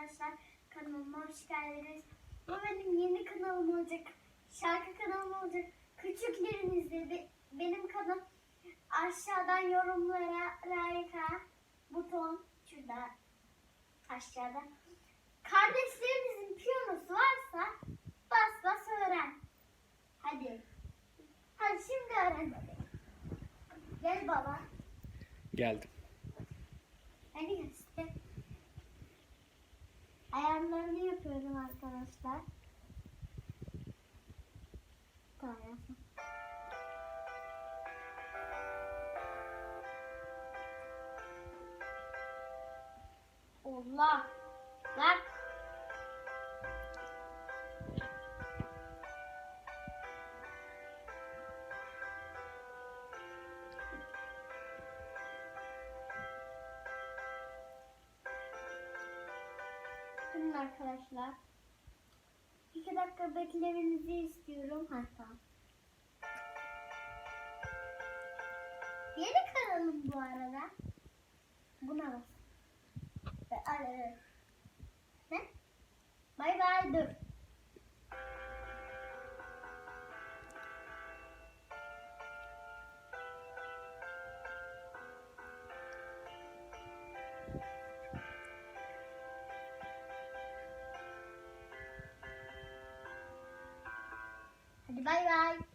arkadaşlar. Kanalıma hoş geldiniz. Bu benim yeni kanalım olacak. Şarkı kanalım olacak. Küçüklerin izledi. Benim kanalım aşağıdan yorumlara like buton şurada aşağıda. Kardeşlerimizin piyanosu varsa bas bas öğren. Hadi. Hadi şimdi öğren. Gel baba. Geldim. Yapıyorum arkadaşlar. Tamam. yaptım. Allah. Bak. Durun arkadaşlar. İki dakika beklemenizi istiyorum. Ha tamam. Yeni kanalım bu arada. Buna bas. Ve evet. 拜拜。